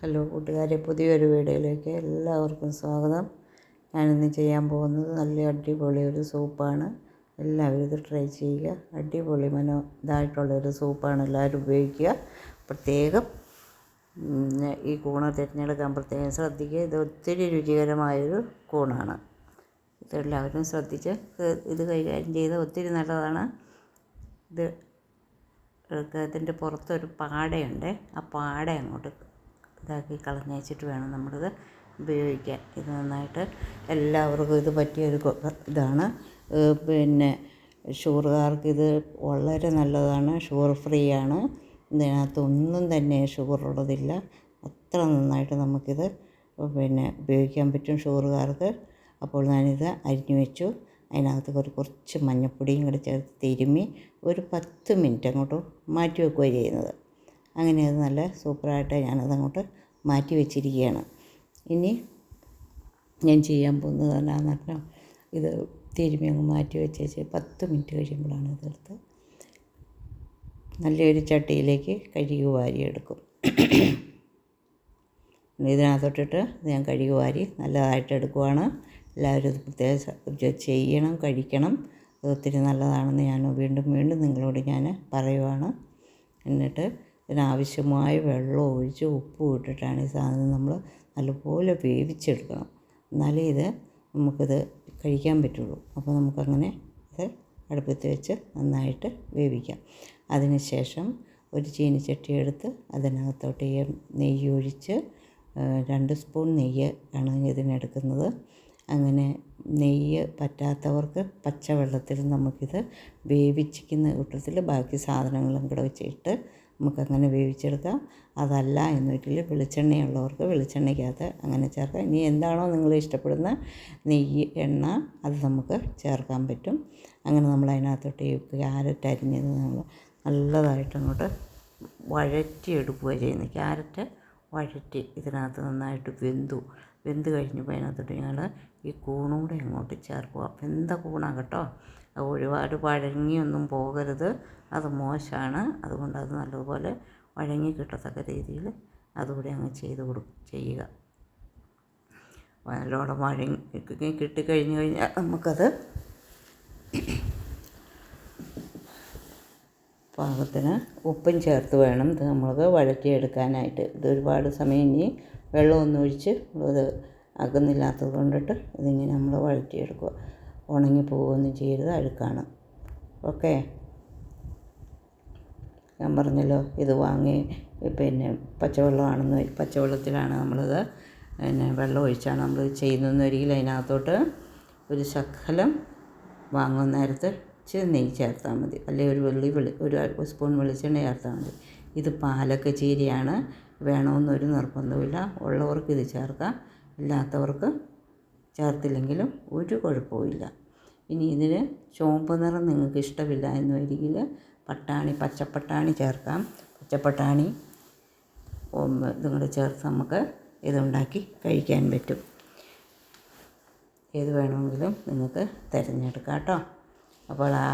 Hello കൂട്ടുകാരെ പുതിയൊരു വീഡിയോയിലേക്ക് എല്ലാവർക്കും സ്വാഗതം. ഞാനിന്ന് ചെയ്യാൻ പോകുന്നത് നല്ല അടിപൊളി ഒരു സൂപ്പാണ്. എല്ലാവരും ഇത് ട്രൈ ചെയ്യുക. അടിപൊളി മനോ ഇതായിട്ടുള്ളൊരു സൂപ്പാണ് എല്ലാവരും ഉപയോഗിക്കുക. പ്രത്യേകം ഈ കൂണ് തിരഞ്ഞെടുക്കാൻ പ്രത്യേകം ശ്രദ്ധിക്കുക. ഇത് ഒത്തിരി രുചികരമായൊരു കൂണാണ്. ഇതെല്ലാവരും ശ്രദ്ധിച്ച് ഇത് കൈകാര്യം ചെയ്ത് ഒത്തിരി നല്ലതാണ്. ഇത് അതിന്റെ പുറത്തൊരു പാടയുണ്ട്. ആ പാട അങ്ങോട്ട് ഇതാക്കി കളഞ്ഞേച്ചിട്ട് വേണം നമ്മളിത് ഉപയോഗിക്കാൻ. ഇത് നന്നായിട്ട് എല്ലാവർക്കും ഇത് പറ്റിയൊരു ഇതാണ്. പിന്നെ ഷുഗറുകാർക്ക് ഇത് വളരെ നല്ലതാണ്. ഷുഗർ ഫ്രീ ആണ്. ഇതിനകത്തൊന്നും തന്നെ ഷുഗർ ഉള്ളതില്ല. അത്ര നന്നായിട്ട് നമുക്കിത് പിന്നെ ഉപയോഗിക്കാൻ പറ്റും ഷുഗറുകാർക്ക്. അപ്പോൾ ഞാനിത് അരിഞ്ഞു വെച്ചു. അതിനകത്ത് ഒരു കുറച്ച് മഞ്ഞൾപ്പൊടിയും കൂടി ചേർത്ത് തിരുമ്മി ഒരു പത്ത് മിനിറ്റ് അങ്ങോട്ട് മാറ്റി വെക്കുകയാണ് ചെയ്യുന്നത്. അങ്ങനെ അത് നല്ല സൂപ്പറായിട്ട് ഞാനത് അങ്ങോട്ട് മാറ്റി വെച്ചിരിക്കുകയാണ്. ഇനി ഞാൻ ചെയ്യാൻ പോകുന്നത് എന്നാന്ന് പറഞ്ഞാൽ ഇത് തിരുമ്മി അങ്ങ് മാറ്റി വെച്ചേച്ച് പത്ത് മിനിറ്റ് കഴിയുമ്പോഴാണ് ഇതെടുത്ത് നല്ലൊരു ചട്ടിയിലേക്ക് കഴുകി വാരിയെടുക്കും. ഇതിനകത്തോട്ടിട്ട് ഇത് ഞാൻ കഴുകി വാരി നല്ലതായിട്ട് എടുക്കുവാണ്. എല്ലാവരും ഇത് പ്രത്യേകം ചെയ്യണം കഴിക്കണം. അത് ഒത്തിരി നല്ലതാണെന്ന് ഞാൻ വീണ്ടും വീണ്ടും നിങ്ങളോട് ഞാൻ പറയുവാണ്. എന്നിട്ട് ഇതിനാവശ്യമായ വെള്ളം ഒഴിച്ച് ഉപ്പ് ഇട്ടിട്ടാണ് ഈ സാധനം നമ്മൾ നല്ലപോലെ വേവിച്ചെടുക്കണം. എന്നാലേ ഇത് നമുക്കിത് കഴിക്കാൻ പറ്റുള്ളൂ. അപ്പോൾ നമുക്കങ്ങനെ ഇത് അടുപ്പത്ത് വെച്ച് നന്നായിട്ട് വേവിക്കാം. അതിന് ശേഷം ഒരു ചീനിച്ചട്ടി എടുത്ത് അതിനകത്തോട്ട് നെയ്യ് ഒഴിച്ച് രണ്ട് സ്പൂൺ നെയ്യ് ആണ് ഇതിനെടുക്കുന്നത്. അങ്ങനെ നെയ്യ് പറ്റാത്തവർക്ക് പച്ചവെള്ളത്തിൽ നമുക്കിത് വേവിച്ചിരിക്കുന്ന കൂട്ടത്തിൽ ബാക്കി സാധനങ്ങളും കൂടെ വെച്ചിട്ട് നമുക്കങ്ങനെ വേവിച്ചെടുക്കാം. അതല്ല എന്നുവെച്ചാൽ വെളിച്ചെണ്ണയുള്ളവർക്ക് വെളിച്ചെണ്ണയ്ക്കകത്ത് അങ്ങനെ ചേർക്കാം. ഇനി എന്താണോ നിങ്ങൾ ഇഷ്ടപ്പെടുന്ന നെയ്യ് എണ്ണ അത് നമുക്ക് ചേർക്കാൻ പറ്റും. അങ്ങനെ നമ്മൾ അതിനകത്തോട്ട് ക്യാരറ്റ് അരിഞ്ഞത് നമ്മൾ നല്ലതായിട്ട് അങ്ങോട്ട് വഴറ്റിയെടുക്കുക ചെയ്യുന്നത്. ക്യാരറ്റ് വഴറ്റി ഇതിനകത്ത് നന്നായിട്ട് വെന്തു. വെന്ത് കഴിഞ്ഞപ്പോൾ അതിനകത്തോട്ട് ഞങ്ങൾ ഈ കൂണൂടെ അങ്ങോട്ട് ചേർക്കുക. വെന്ത കൂണാണ് കേട്ടോ. ഒരുപാട് വഴങ്ങിയൊന്നും പോകരുത്. അത് മോശമാണ്. അതുകൊണ്ട് അത് നല്ലതുപോലെ വഴങ്ങി കിട്ടത്തക്ക രീതിയിൽ അതുകൂടി അങ്ങ് ചെയ്ത് കൊടുക്കുക ചെയ്യുക. നല്ലോണം വഴങ്ങി കിട്ടിക്കഴിഞ്ഞ് കഴിഞ്ഞാൽ നമുക്കത് പാകത്തിന് ഉപ്പും ചേർത്ത് വേണം. ഇത് നമ്മൾക്ക് വഴറ്റിയെടുക്കാനായിട്ട് ഇത് ഒരുപാട് സമയം ഇനി വെള്ളമൊന്നും ഒഴിച്ച് ഇത് അകുന്നില്ലാത്തത് കൊണ്ടിട്ട് ഇതിങ്ങനെ നമ്മൾ വഴറ്റിയെടുക്കുക. ഉണങ്ങി പോവുകയൊന്നും ചെയ്യരുത് അഴുക്കാണ്. ഓക്കെ? ഞാൻ പറഞ്ഞല്ലോ ഇത് വാങ്ങി പിന്നെ പച്ചവെള്ളമാണെന്ന് പച്ചവെള്ളത്തിലാണ് നമ്മളിത് പിന്നെ വെള്ളം ഒഴിച്ചാണ് നമ്മൾ ചെയ്യുന്നതെന്ന് ഒരിക്കലും അതിനകത്തോട്ട് ഒരു ശകലം വാങ്ങുന്ന നേരത്ത് ഇച്ചിരി നെയ്യ് ചേർത്താൽ മതി. അല്ലെങ്കിൽ ഒരു വെള്ളി വെളി ഒരു സ്പൂൺ വെളിച്ചെണ്ണ ചേർത്താൽ മതി. ഇത് പാലക്ക ചീരയാണ് വേണമെന്നൊരു നിർബന്ധമില്ല ഉള്ളവർക്ക് ഇത് ചേർക്കാം ഇല്ലാത്തവർക്ക് ചേർത്തില്ലെങ്കിലും ഒരു കുഴപ്പവുമില്ല. ഇനി ഇതിന് ചുവപ്പ് നിറം നിങ്ങൾക്ക് ഇഷ്ടമില്ല എന്ന് വരികിൽ പട്ടാണി പച്ചപ്പട്ടാണി ചേർക്കാം. പച്ചപ്പട്ടാണി ഇതും കൂടെ ചേർത്ത് നമുക്ക് ഇതുണ്ടാക്കി കഴിക്കാൻ പറ്റും. ഏത് വേണമെങ്കിലും നിങ്ങൾക്ക് തിരഞ്ഞെടുക്കാം കേട്ടോ. അപ്പോൾ ആ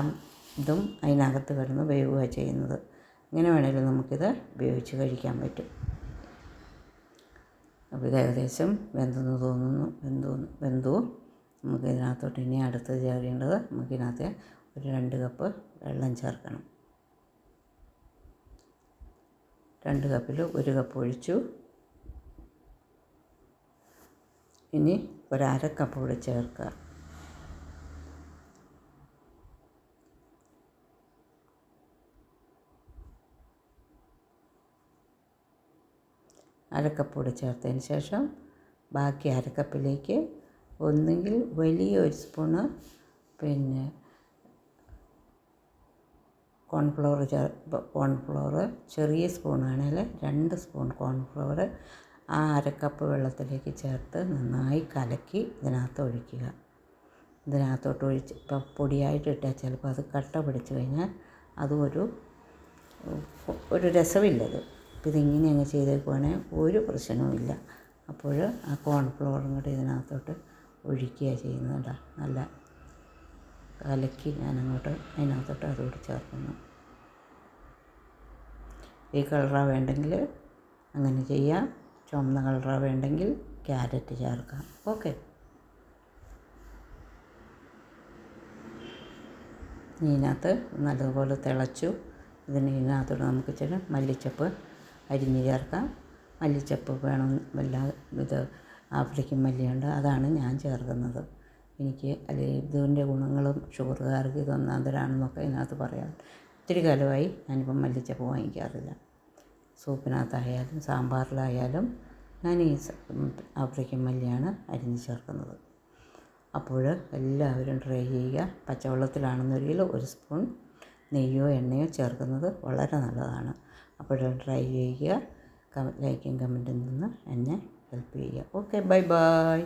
ഇതും അതിനകത്ത് കിടന്ന് വേവുക ചെയ്യുന്നത്. ഇങ്ങനെ വേണമെങ്കിലും നമുക്കിത് ഉപയോഗിച്ച് കഴിക്കാൻ പറ്റും. അപ്പോൾ ഇത് ഏകദേശം വെന്തെന്ന് തോന്നുന്നു. വെന്തു വെന്തു. നമുക്ക് ഇതിനകത്തോട്ട് ഇനി അടുത്തത് ചേരേണ്ടത് നമുക്ക് ഇതിനകത്ത് ഒരു രണ്ട് കപ്പ് വെള്ളം ചേർക്കണം. രണ്ട് കപ്പിൽ ഒരു കപ്പ് ഒഴിച്ചു. ഇനി ഒരു അര കപ്പ് കൂടെ ചേർക്കുക. അരക്കപ്പ് കൂടെ ചേർത്തതിന് ശേഷം ബാക്കി അരക്കപ്പിലേക്ക് ഒന്നുകിൽ വലിയ ഒരു സ്പൂണ് പിന്നെ കോൺഫ്ലവർ ചേർ കോൺഫ്ലവർ ചെറിയ സ്പൂണാണെങ്കിൽ രണ്ട് സ്പൂൺ കോൺഫ്ലവർ ആ അരക്കപ്പ് വെള്ളത്തിലേക്ക് ചേർത്ത് നന്നായി കലക്കി ഇതിനകത്ത് ഒഴിക്കുക. ഇതിനകത്തോട്ട് ഒഴിച്ച് ഇപ്പം പൊടിയായിട്ട് ഇട്ടാൽ ചിലപ്പോൾ അത് കട്ട പിടിച്ച് കഴിഞ്ഞാൽ അതും ഒരു ഒരു രസമില്ലത്. അപ്പം ഇതിങ്ങനെ അങ്ങ് ചെയ്തേക്കുവാണേൽ ഒരു പ്രശ്നവുമില്ല അപ്പോൾ ആ കോൺഫ്ലവറും കൂടി ഇതിനകത്തോട്ട് ഒഴിക്കുക ചെയ്യുന്നത് നല്ല കലക്കി ഞാനങ്ങോട്ട് അതിനകത്തോട്ട് അതുകൂടി ചേർക്കുന്നു. ഈ കളറാണ് വേണ്ടെങ്കിൽ അങ്ങനെ ചെയ്യാം. ചുമന്ന കളറാണ് വേണ്ടെങ്കിൽ ക്യാരറ്റ് ചേർക്കാം. ഓക്കെ. ഇതിനകത്ത് നല്ലതുപോലെ തിളച്ചു. ഇതിന് ഇതിനകത്തോട്ട് നമുക്ക് ഇച്ചിരി മല്ലിച്ചപ്പ് അരിഞ്ഞ് ചേർക്കാം. മല്ലിച്ചപ്പ് വേണം വല്ല ഇത് ആഫ്രിക്കൻ മല്ലിയുണ്ട്. അതാണ് ഞാൻ ചേർക്കുന്നത്. എനിക്ക് അത് ഇതിന്റെ ഗുണങ്ങളും ഷുഗറുകാർക്ക് ഇത് ഒന്നാന്തരാണെന്നൊക്കെ ഇതിനകത്ത് പറയാം. ഒത്തിരി കാലമായി ഞാനിപ്പം മല്ലിച്ചപ്പ് വാങ്ങിക്കാറില്ല. സൂപ്പിനകത്തായാലും സാമ്പാറിലായാലും ഞാൻ ഈ ആഫ്രിക്കൻ മല്ലിയാണ് അരിഞ്ഞ് ചേർക്കുന്നത്. അപ്പോൾ എല്ലാവരും ട്രൈ ചെയ്യുക. പച്ചവെള്ളത്തിലാണെന്നൊരിക്കലും ഒരു സ്പൂൺ നെയ്യോ എണ്ണയോ ചേർക്കുന്നത് വളരെ നല്ലതാണ്. അപ്പോൾ ട്രൈ ചെയ്യുക. ലൈക്കും കമന്റും നിന്ന് എന്നെ ഹെൽപ്പ് ചെയ്യുക. Okay bye bye.